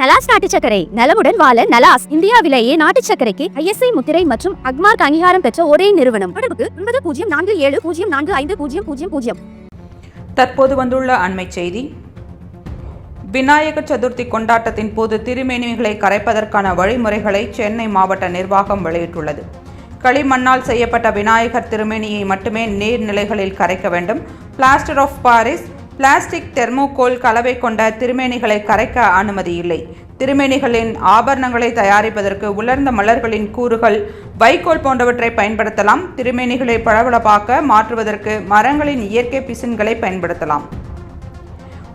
நலாஸ் நாட்டு சக்கரை நலமுடன் வாழ நலாஸ் இந்தியாவிலேயே நாட்டு சக்கரைக்கு ஐஎஸ்ஐ முத்திரை மற்றும் அக்மார்க் அங்கீகாரம் பெற்ற ஒரே நிறுவனம். தொடர்புக்கு ஒன்பது பூஜ்ஜியம் நான்கு ஏழு பூஜ்ஜியம் நான்கு ஐந்து பூஜ்ஜியம் பூஜ்ஜியம் பூஜ்ஜியம். தற்போது வந்துள்ள அண்மை செய்தி. விநாயகர் சதுர்த்தி கொண்டாட்டத்தின் போது திருமேனிகளை கரைப்பதற்கான வழிமுறைகளை சென்னை மாவட்ட நிர்வாகம் வெளியிட்டுள்ளது. களிமண்ணால் செய்யப்பட்ட விநாயகர் திருமேனியை மட்டுமே நீர்நிலைகளில் கரைக்க வேண்டும். Plaster of Paris plastic thermocol கலவை கொண்ட திருமேனிகளை கரைக்க அனுமதி இல்லை. திருமேனிகளின் ஆபரணங்களை தயாரிப்பதற்கு உலர்ந்த மலர்களின் கூறுகள் வைக்கோல் போன்றவற்றை பயன்படுத்தலாம். திருமேனிகளை பளபளப்பாக்க மாற்றுவதற்கு மரங்களின் இயற்கை பிசின்களை பயன்படுத்தலாம்.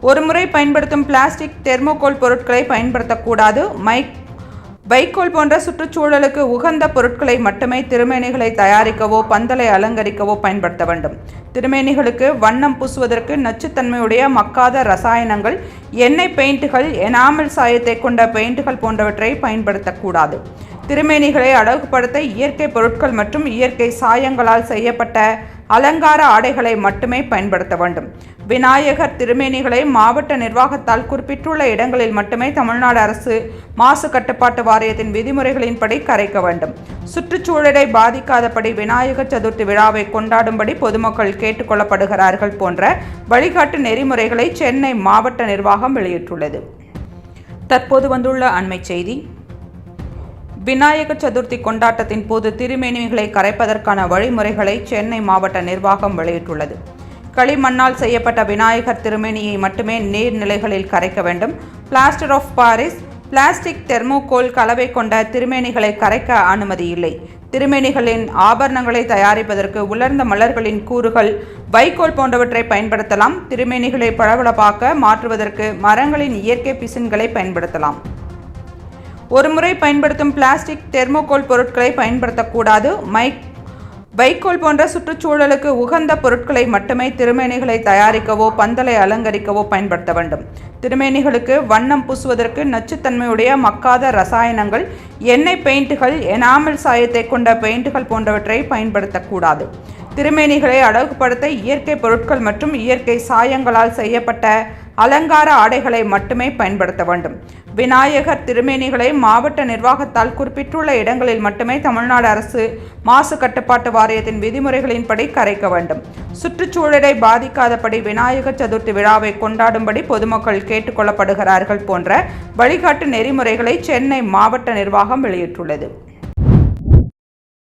ஒருமுறை பயன்படுத்தும் பிளாஸ்டிக் தெர்மோகோல் பொருட்களை பயன்படுத்தக்கூடாது. மைக் வைக்கோல் போன்ற சுற்றுச்சூழலுக்கு உகந்த பொருட்களை மட்டுமே திருமேனிகளை தயாரிக்கவோ பந்தலை அலங்கரிக்கவோ பயன்படுத்த வேண்டும். திருமேனிகளுக்கு வண்ணம் பூசுவதற்கு நச்சுத்தன்மையுடைய மக்காத ரசாயனங்கள் எண்ணெய் பெயிண்ட்டுகள் எனாமல் சாயத்தை கொண்ட பெயிண்ட்டுகள் போன்றவற்றை பயன்படுத்தக்கூடாது. திருமேனிகளை அழகுபடுத்த இயற்கை பொருட்கள் மற்றும் இயற்கை சாயங்களால் செய்யப்பட்ட அலங்கார ஆடைகளை மட்டுமே பயன்படுத்த வேண்டும். விநாயகர் திருமேனிகளை மாவட்ட நிர்வாகத்தால் குறிப்பிட்டுள்ள இடங்களில் மட்டுமே தமிழ்நாடு அரசு மாசு கட்டுப்பாட்டு வாரியத்தின் விதிமுறைகளின்படி கரைக்க வேண்டும். சுற்றுச்சூழலை பாதிக்காதபடி விநாயகர் சதுர்த்தி விழாவை கொண்டாடும்படி பொதுமக்கள் கேட்டுக்கொள்ளப்படுகிறார்கள் போன்ற வழிகாட்டு நெறிமுறைகளை சென்னை மாவட்ட நிர்வாகம் வெளியிட்டுள்ளது. தற்போது வந்துள்ள அண்மை செய்தி. விநாயகர் சதுர்த்தி கொண்டாட்டத்தின் போது திருமேனிகளை கரைப்பதற்கான வழிமுறைகளை சென்னை மாவட்ட நிர்வாகம் வெளியிட்டுள்ளது. களிமண்ணால் செய்யப்பட்ட விநாயகர் திருமேனியை மட்டுமே நீர்நிலைகளில் கரைக்க வேண்டும். Plaster of Paris plastic thermocol கலவை கொண்ட திருமேனிகளை கரைக்க அனுமதி இல்லை. திருமேனிகளின் ஆபரணங்களை தயாரிப்பதற்கு உலர்ந்த மலர்களின் கூறுகள் வைக்கோல் போன்றவற்றை பயன்படுத்தலாம். திருமேனிகளை பளபளப்பாக்க மாற்றுவதற்கு மரங்களின் இயற்கை பிசின்களை பயன்படுத்தலாம். ஒருமுறை பயன்படுத்தும் பிளாஸ்டிக் தெர்மோகோல் பொருட்களை பயன்படுத்தக்கூடாது. மைக் வைக்கோல் போன்ற சுற்றுச்சூழலுக்கு உகந்த பொருட்களை மட்டுமே திருமேனிகளை தயாரிக்கவோ பந்தலை அலங்கரிக்கவோ பயன்படுத்த வேண்டும். திருமேனிகளுக்கு வண்ணம் பூசுவதற்கு நச்சுத்தன்மையுடைய மக்காத ரசாயனங்கள் எண்ணெய் பெயிண்ட்டுகள் எனாமல் சாயத்தை கொண்ட பெயிண்ட்டுகள் போன்றவற்றை பயன்படுத்தக்கூடாது. திருமேனிகளை அழகுபடுத்த இயற்கை பொருட்கள் மற்றும் இயற்கை சாயங்களால் செய்யப்பட்ட அலங்கார ஆடைகளை மட்டுமே பயன்படுத்த வேண்டும். விநாயகர் திருமேனிகளை மாவட்ட நிர்வாகத்தால் குறிப்பிட்டுள்ள இடங்களில் மட்டுமே தமிழ்நாடு அரசு மாசு கட்டுப்பாட்டு வாரியத்தின் விதிமுறைகளின்படி கரைக்க வேண்டும். சுற்றுச்சூழலை பாதிக்காதபடி விநாயகர் சதுர்த்தி விழாவை கொண்டாடும்படி பொதுமக்கள் கேட்டுக்கொள்ளப்படுகிறார்கள் போன்ற வழிகாட்டு நெறிமுறைகளை சென்னை மாவட்ட நிர்வாகம் வெளியிட்டுள்ளது.